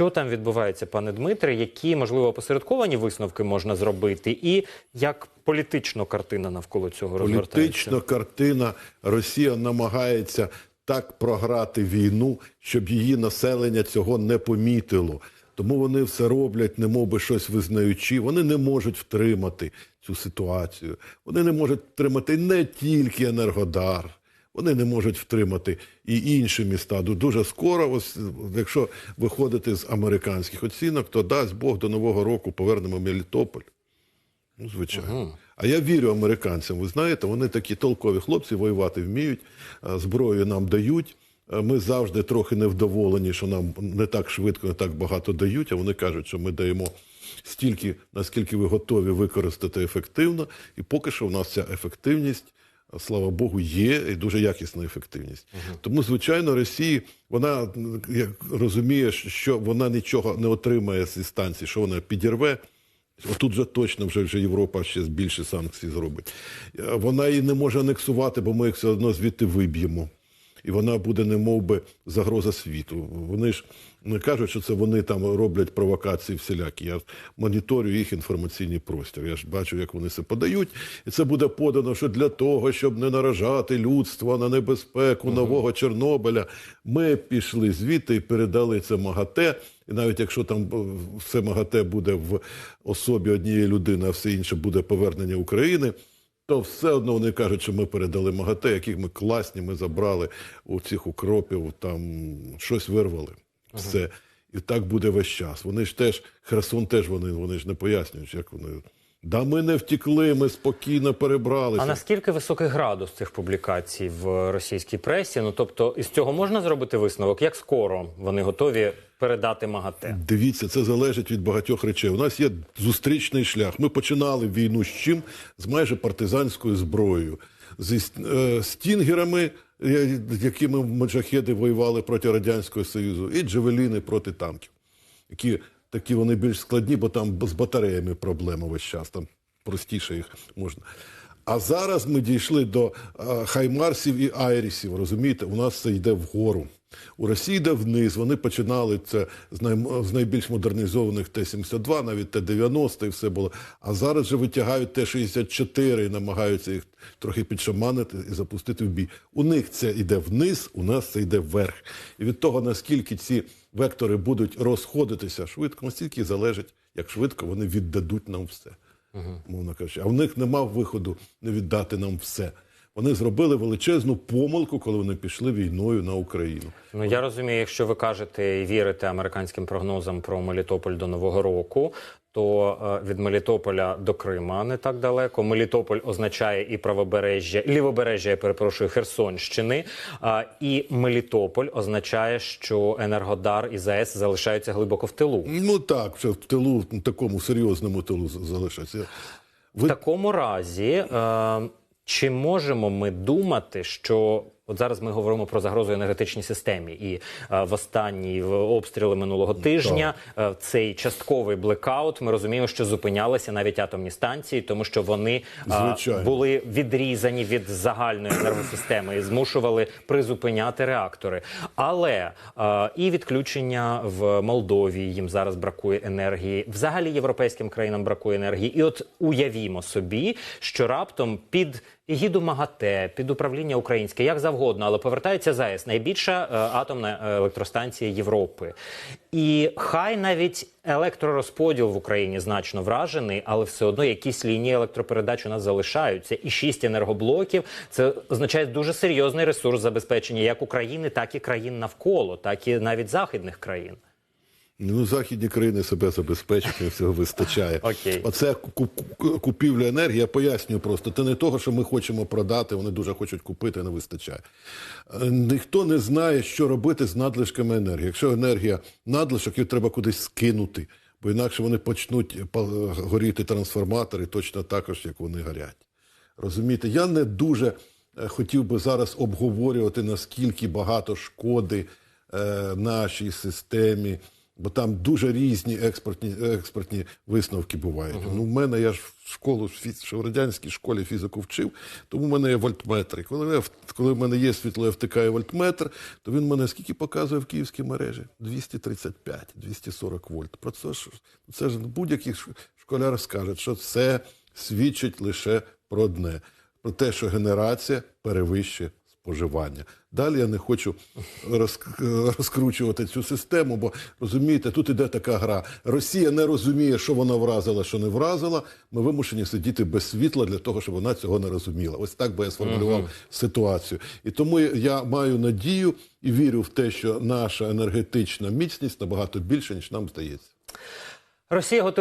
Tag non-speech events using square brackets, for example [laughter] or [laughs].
Що там відбувається, пане Дмитре? Які можливо опосередковані висновки можна зробити, і як політично картина навколо цього розгортається? Політична картина Росія намагається так програти війну, щоб її населення цього не помітило. Тому вони все роблять, би щось визнаючи. Вони не можуть втримати цю ситуацію. Вони не можуть втримати не тільки Енергодар. Вони не можуть втримати і інші міста. Ду- Дуже скоро, ось якщо виходити з американських оцінок, то дасть Бог до Нового року повернемо Мелітополь. Ну, звичайно. А я вірю американцям. Ви знаєте, вони такі толкові хлопці, воювати вміють, зброю нам дають. Ми завжди трохи невдоволені, що нам не так швидко, не так багато дають. А вони кажуть, що ми даємо стільки, наскільки ви готові використати ефективно. І поки що в нас ця ефективність, слава Богу, є і дуже якісна ефективність. Тому, звичайно, Росії вона як розуміє, що вона нічого не отримає зі станції, що вона підірве. Отут же точно вже, вже Європа ще більше санкцій зробить. Е, Вона її не може анексувати, бо ми їх все одно звідти виб'ємо. І вона буде не мов би загроза світу. Вони ж не кажуть, що це вони там роблять провокації всілякі. Я моніторю їх інформаційний простір. Я ж бачу, як вони це подають. І це буде подано, що для того, щоб не наражати людство на небезпеку нового Чорнобиля, ми пішли звідти і передали це МАГАТЕ. І навіть якщо там все МАГАТЕ буде в особі однієї людини, а все інше буде повернення України, то все одно вони кажуть, що ми передали МАГАТЕ, яких ми класні, ми забрали у цих укропів, там щось вирвали. Все. І так буде весь час. Вони ж теж, Херсон теж вони, вони ж не пояснюють, як вони. Да ми не втікли, ми спокійно перебралися. А наскільки високий градус цих публікацій в російській пресі? Ну тобто, із цього можна зробити висновок? Як скоро вони готові передати МАГАТЕ? Дивіться, це залежить від багатьох речей. У нас є зустрічний шлях. Ми починали війну з чим? З майже партизанською зброєю, зі е, стінгерами, е, якими маджахеди воювали проти Радянського Союзу, і джевеліни проти танків, які такі вони більш складні, бо там з батареями проблема весь час. Там простіше їх можна. А зараз ми дійшли до хаймарсів і айрісів. Розумієте, у нас це йде вгору. У Росії йде вниз. Вони починали це з, най, з найбільш модернізованих Т-72, навіть Т-90 і все було. А зараз же витягають Т-64 і намагаються їх трохи підшаманити і запустити в бій. У них це йде вниз, у нас це йде вверх. І від того, наскільки ці вектори будуть розходитися швидко, настільки залежить, як швидко вони віддадуть нам все. Мовно кажучи. А в них нема виходу не віддати нам все. Вони зробили величезну помилку, коли вони пішли війною на Україну. Ну я розумію, якщо ви кажете і вірите американським прогнозам про Мелітополь до Нового року, то е, від Мелітополя до Крима не так далеко. Мелітополь означає і правобережжя, лівобережжя, я перепрошую, Херсонщини. І Мелітополь означає, що Енергодар і ЗАЕС залишаються глибоко в тилу. Ну так, що в тилу, в такому серйозному тилу залишаться. В такому разі, е, чи можемо ми думати, що от зараз ми говоримо про загрозу енергетичній системі, і е, в останні в обстріли минулого тижня е, цей частковий блекаут ми розуміємо, що зупинялися навіть атомні станції, тому що вони е, були відрізані від загальної енергосистеми і змушували призупиняти реактори. Але е, і відключення в Молдові їм зараз бракує енергії. Взагалі європейським країнам бракує енергії. І от уявімо собі, що раптом під егіду МАГАТЕ, під управління українське, як завгодно, але повертається ЗАЕС, найбільша е, атомна е, електростанція Європи. І хай навіть електророзподіл в Україні значно вражений, але все одно якісь лінії електропередач у нас залишаються. І шість енергоблоків це означає дуже серйозний ресурс забезпечення як України, так і країн навколо, так і навіть західних країн. Ну, західні країни себе забезпечують, всього вистачає. [laughs] Окей. Оце ку- ку- купівля енергії, я пояснюю просто. Це не того, що ми хочемо продати, вони дуже хочуть купити, не вистачає. Е, Ніхто не знає, що робити з надлишками енергії. Якщо енергія надлишок, її треба кудись скинути, бо інакше вони почнуть горіти трансформатори точно також, як вони горять. Розумієте, я не дуже е, хотів би зараз обговорювати, наскільки багато шкоди е, нашій системі Бо там дуже різні експортні, експортні висновки бувають. Ну, в мене я ж в школу ще в радянській школі фізику вчив, тому в мене є вольтметри. Коли, я, коли в мене є світло, я втикаю вольтметр, то він мене скільки показує в київській мережі? 235, 240 вольт. Про це ж це ж будь-який школяр скаже, що це свідчить лише про одне: про те, що генерація перевищує споживання. Далі я не хочу розкручувати цю систему, бо розумієте, тут іде така гра. Росія не розуміє, що вона вразила, що не вразила. Ми вимушені сидіти без світла для того, щоб вона цього не розуміла. Ось так би я сформулював ситуацію. І тому я маю надію і вірю в те, що наша енергетична міцність набагато більше, ніж нам здається. Росія готує